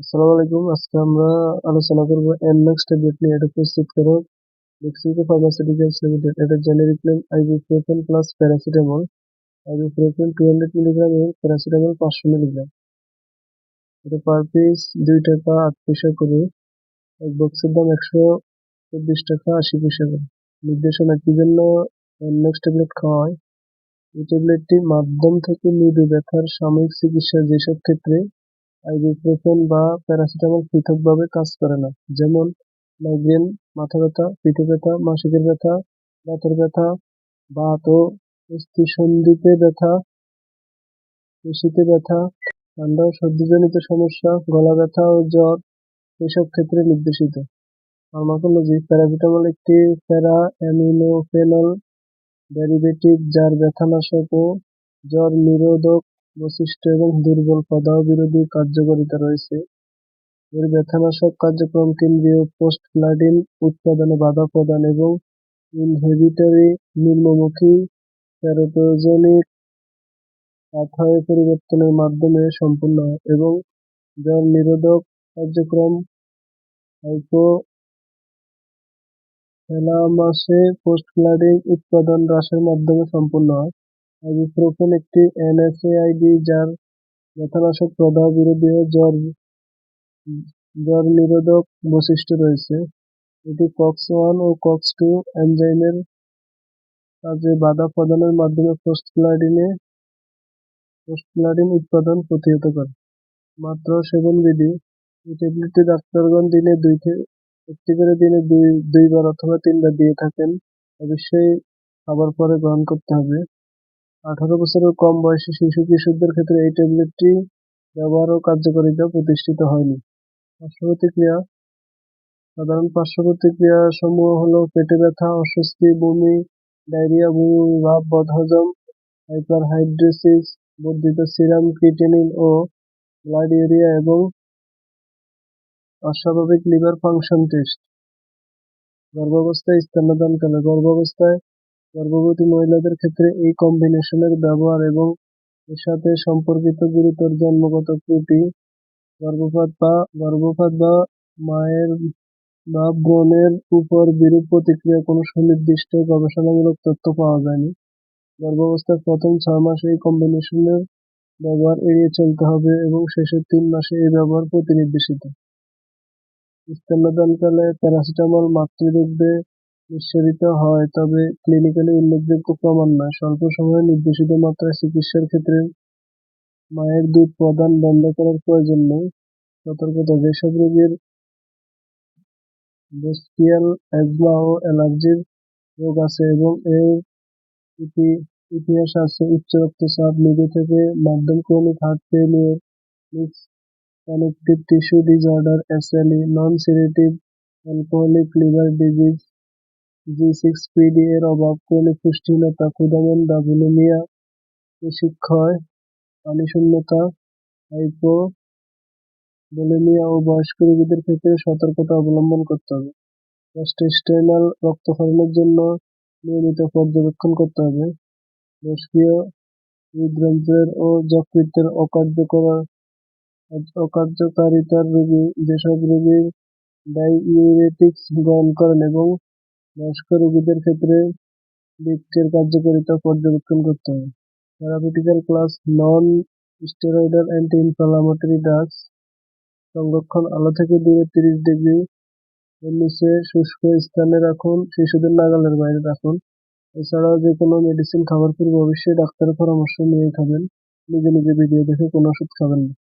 আসসালামু আলাইকুম। আজকে আমরা আলোচনা করব এনম্যাক্স ট্যাবলেট নিয়ে। এটা প্রস্তুত করো। মেক্সিকো ফার্মাসিউটিক্যালস লিমিটেড এটা generic name ibuprofen plus paracetamol ibuprofen two hundred milligram এবং প্যারাসিটামল পাঁচশো মিলিগ্রাম এটা পার পিস দুই টাকা আট পয়সা করে। এক বক্সের দাম একশো চব্বিশ টাকা আশি পয়সা করে। নির্দেশনা, কি জন্য এনম্যাক্স ট্যাবলেট খাওয়া হয়? এই ট্যাবলেটটি মাধ্যম থেকে মৃদু ব্যথার সাময়িক চিকিৎসা যেসব ক্ষেত্রে আইবুপ্রোফেন বা প্যারাসিটামল পৃথকভাবে কাজ করে না। যেমন মাইগ্রেন মাথা ব্যথা, পিঠে ব্যথা, মাসিকের ব্যথা, দাঁতের ব্যথা, বাত ও অস্থিসন্ধিতে ব্যথা, পেশিতে ব্যথা, ঠান্ডা ও সর্দিজনিত সমস্যা, গলা ব্যথা ও জ্বর এসব ক্ষেত্রে নির্দেশিত। ফার্মাকোলজি প্যারাসিটামল একটি প্যারা অ্যামিনোফেনল ডেরিভেটিভ যার ব্যথানাশক ও জ্বর নিরোধক বৈশিষ্ট্য এবং দুর্বল প্রদাহ বিরোধী কার্যকারিতা রয়েছে। এর ব্যথানাশক কার্যক্রম কেন্দ্রীয় পোস্টগ্ল্যান্ডিন উৎপাদনে বাধা প্রদান এবং ইনহিবিটরি নিম্নমুখী সেরোটোজেনিক পাথওয়ে পরিবর্তনের মাধ্যমে সম্পন্ন এবং জ্বর নিরোধক কার্যক্রম হাইপোথ্যালামাসে পোস্টগ্ল্যান্ডিন উৎপাদন হ্রাসের মাধ্যমে সম্পন্ন হয়। আইবুপ্রোফেন একটি এনএসএআইডি যার ব্যথানাশক প্রদাহ বিরোধী ও জ্বর নিরোধক বৈশিষ্ট্য রয়েছে। এটি কক্স ওয়ান ও কক্স টু এনজাইমের কাজে বাধা প্রদানের মাধ্যমে পোস্টগ্ল্যান্ডিন উৎপাদন প্রতিহত করে। মাত্রা ও সেবনবিধি এই ট্যাবলেটটি ডাক্তারগণ দিনে দুই একটি করে দিনে দুই, দুইবার অথবা তিনবার দিয়ে থাকেন। অবশ্যই খাবার পরে গ্রহণ করতে হবে। আঠারো বছরের কম বয়সী শিশু কিশোরদের ক্ষেত্রে এই ট্যাবলেটটি ব্যবহার ও কার্যকারিতা প্রতিষ্ঠিত হয়নি। পার্শ্ব প্রতিক্রিয়া সাধারণ পার্শ্ব সমূহ হল পেটে ব্যথা, অস্বস্তি, বমি, ডায়রিয়া, বমি, ভাব, বদহজম, হাইপারহাইড্রেসিস, বর্ধিত সিরাম, ক্রিটেনিন ও ব্লাড ইউরিয়া এবং অস্বাভাবিক লিভার ফাংশন টেস্ট। গর্ভাবস্থায় স্তন্যদানকালে গর্ভাবস্থায় গর্ভবতী মহিলাদের ক্ষেত্রে এই কম্বিনেশনের ব্যবহার এবং এর সাথে সম্পর্কিত গুরুতর জন্মগত ত্রুটি, গর্ভপাত বা গর্ভপাত বা মায়ের বা ব্রণের উপর বিরূপ প্রতিক্রিয়া কোনো সুনির্দিষ্ট গবেষণামূলক তথ্য পাওয়া যায়নি। গর্ভাবস্থার প্রথম ছয় মাসে এই কম্বিনেশনের ব্যবহার এড়িয়ে চলতে হবে এবং শেষের তিন মাসে এই ব্যবহার প্রতিনির্দেশিত। স্তন্যদানকালে প্যারাসিটামল মাতৃদুগ্ধে নিঃসরিত হয়, তবে ক্লিনিক্যালি উল্লেখযোগ্য প্রমাণ নয়। স্বল্প সময়ে নির্দেশিত মাত্রায় চিকিৎসার ক্ষেত্রে মায়ের দুধ প্রদান বন্ধ করার প্রয়োজন নেই। সতর্কতা, যেসব রোগীর বস্কিয়াল, অ্যাজমা ও অ্যালার্জির রোগ আছে এবং এর ইতিহাস আছে, উচ্চ রক্তচাপ, মৃদু থেকে মাধ্যম chronic heart failure mix connective tissue disorder SLE non cirrhotic alcoholic liver disease G six PD এর অভাব ক্রনিক পুষ্টিহীনতা ক্ষুধামন্দা বুলিমিয়া পেশিক্ষয় পানিশূন্যতা হাইপো বুলিমিয়া ও বয়স্ক রোগীদের ক্ষেত্রে সতর্কতা অবলম্বন করতে হবে। গ্যাস্ট্রিস্টেনাল রক্তক্ষরণের জন্য নিয়মিত পর্যবেক্ষণ করতে হবে। নিষ্ক্রিয় হৃদযন্ত্রের ও যকৃতের অকার্যকর অকার্যকারিতার রোগী, যেসব রোগী ডাইইউরেটিক্স গ্রহণ করেন এবং বয়স্ক রোগীদের ক্ষেত্রে বৃক্কের কার্যকারিতা পর্যবেক্ষণ করতে হবে। Therapeutical class non steroidal anti inflammatory drugs সংরক্ষণ, আলো থেকে দূরে তিরিশ ডিগ্রি, নিচে শুষ্ক স্থানে রাখুন, শিশুদের নাগালের বাইরে রাখুন। এছাড়াও যে কোনো মেডিসিন খাবার পূর্বে অবশ্যই ডাক্তারের পরামর্শ নিয়ে খাবেন। নিজে নিজে ভিডিও দেখে কোনো ওষুধ খাবেন না।